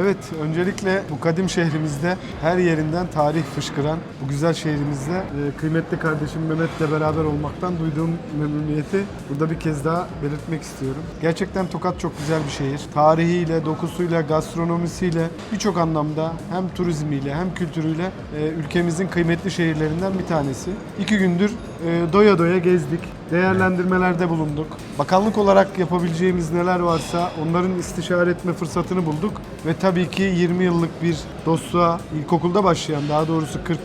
Evet, öncelikle bu kadim şehrimizde her yerinden tarih fışkıran bu güzel şehrimizde e, kıymetli kardeşim Mehmet'le beraber olmaktan duyduğum memnuniyeti burada bir kez daha belirtmek istiyorum. Gerçekten Tokat çok güzel bir şehir. Tarihiyle, dokusuyla, gastronomisiyle birçok anlamda hem turizmiyle hem kültürüyle e, ülkemizin kıymetli şehirlerinden bir tanesi. İki gündür e, doya doya gezdik, değerlendirmelerde bulunduk. Bakanlık olarak yapabileceğimiz neler varsa onların istişare etme fırsatını bulduk ve tabii ki 20 yıllık bir dostluğa ilkokulda başlayan daha doğrusu 40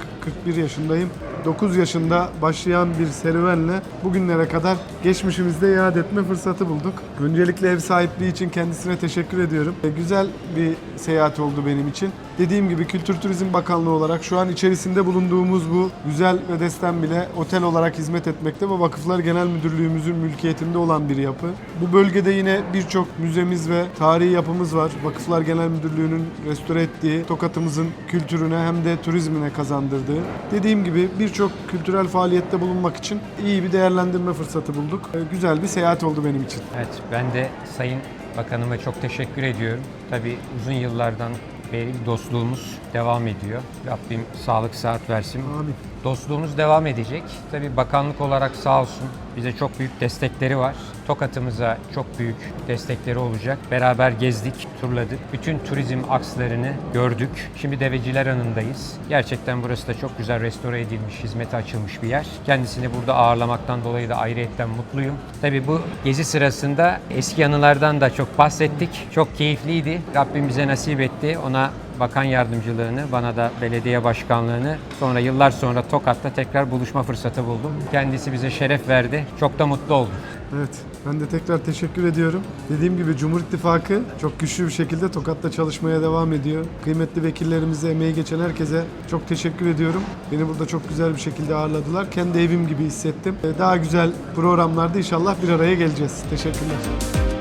41 yaşındayım. 9 yaşında başlayan bir serüvenle bugünlere kadar geçmişimizde iade etme fırsatı bulduk. Öncelikle ev sahipliği için kendisine teşekkür ediyorum. E, Güzel bir seyahat oldu benim için. Dediğim gibi Kültür Turizm Bakanlığı olarak şu an içerisinde bulunduğumuz bu güzel ve bile otel olarak hizmet etmekte ve Vakıflar Genel Müdürlüğümüzün mülkiyetinde olan bir yapı. Bu bölgede yine birçok müzemiz ve tarihi yapımız var. Vakıflar Genel Müdürlüğü'nün restore ettiği, Tokat'ımızın kültürüne hem de turizmine kazandırdığı. Dediğim gibi birçok kültürel faaliyette bulunmak için iyi bir değerlendirme fırsatı bulduk. E, Güzel bir seyahat oldu benim için. Evet, ben de Sayın Bakanıma çok teşekkür ediyorum. Tabii uzun yıllardan beri dostluğumuz devam ediyor. Rabbim sağlık saat versin. Amin. Dostluğumuz devam edecek. Tabii bakanlık olarak sağ olsun bize çok büyük destekleri var. Tokat'ımıza çok büyük destekleri olacak. Beraber gezdik, turladık. Bütün turizm akslarını gördük. Şimdi Deveciler Hanı'ndayız. Gerçekten burası da çok güzel restore edilmiş, hizmete açılmış bir yer. Kendisini burada ağırlamaktan dolayı da ayrıyetten mutluyum. Tabii bu gezi sırasında eski anılardan da çok bahsettik. Çok keyifliydi. Rabbim bize nasip etti. Ona bakan yardımcılığını, bana da belediye başkanlığını, sonra yıllar sonra Tokat'ta tekrar buluşma fırsatı buldum. Kendisi bize şeref verdi. Çok da mutlu oldum. Evet, ben de tekrar teşekkür ediyorum. Dediğim gibi Cumhur İttifakı çok güçlü bir şekilde Tokat'ta çalışmaya devam ediyor. Kıymetli vekillerimize, emeği geçen herkese çok teşekkür ediyorum. Beni burada çok güzel bir şekilde ağırladılar. Kendi evim gibi hissettim. Daha güzel programlarda inşallah bir araya geleceğiz. Teşekkürler.